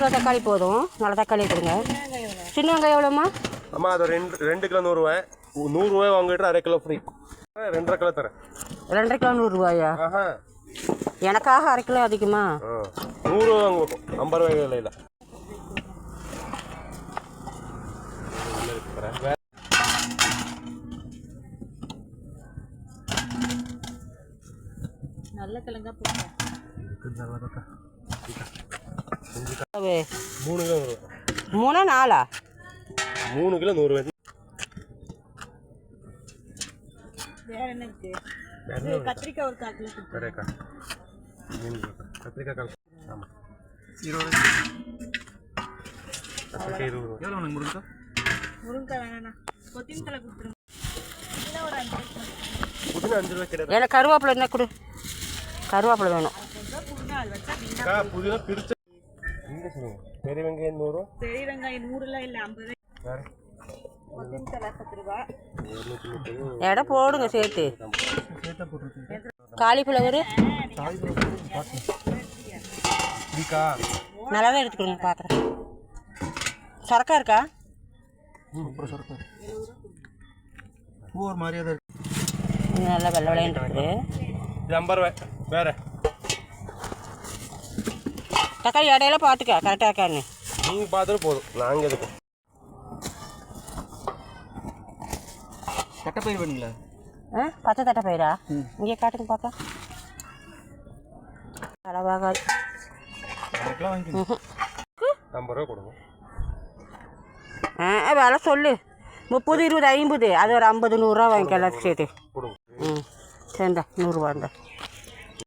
Kilo தக்காளி போதும். நல்ல தக்காளி கொடுங்க. சின்ன வெங்காயம் எவ்வளோம்மா? அம்மா அது ரெண்டு ரெண்டு கிலோ நூறுரூவா நூறுரூவாய் வாங்கிட்டு அரை கிலோ ஃப்ரீ ரெண்டரை கிலோ தரேன். ரெண்டரை கிலோ நூறுரூவாயா ஆஹா. எனக்காக அரை கிலோ அதிகமா? நூறுரூவா வாங்குவோம் ஐம்பது ரூபாய் விலையில். நல்ல கிழங்கா போடுங்க. மூணு கிலோ மூணா நாலா? மூணு கிலோ என்ன இருக்கு? கத்திரிக்காய் ஒரு கால் கிலோ கொடுங்க. கரெக்டா மீன் கத்திரிக்காய் கால் ஆமாம் கத்திரிக்காய் இருபது ரூபா. முருங்கைக்காய் வேணாண்ணா. கொத்தின் தலை கொடுத்துருங்க. இன்னும் ஒரு அஞ்சு புதினா அஞ்சு ரூபாய் கிடையாது எனக்கு கருவேப்பிலை என்ன கொடு. கருவேப்பிலை வேணும். புதினா பிரிச்சு இங்கே சொல்லுங்க. பெரிய வெங்காயம் நூறு? பெரிய வெங்காயம் நூறுலாம் இல்லை ஐம்பது. எடை போடுங்க சேர்த்து. காலிஃப்ளவர். இதுக்கா நல்லா தான் எடுத்துக்கோங்க பார்க்குறேன் சரக்கா இருக்கா? அப்புறம் சொரக்கா பூ ஒரு மாதிரியாக தான் இருக்கு. இது நல்லா வெள்ளை வெள்ளைன்னு இருக்குது இது ஐம்பது ரூபாய். வேறு? தக்காளி இடையில பார்த்துக்க கரெக்டாக இருக்கான்னு. நீங்கள் பார்த்தாலும் போதும். நாங்கள் எதுக்கு? தட்டைப்பயிர் வேணுங்களா ஆ? பச்சை தட்டை பயிரா? இங்கே காட்டுங்க பார்த்தா வாங்கிக்கணும். ஐம்பது ரூபா கொடுங்க. ஆ விலை சொல்லு. முப்பது இருபது ஐம்பது. அது ஒரு ஐம்பது நூறுரூவா வாங்கிக்க எல்லாத்துக்கும் சேர்த்து கொடுங்க. ம். சரிந்தா நூறுரூவா இருந்தா.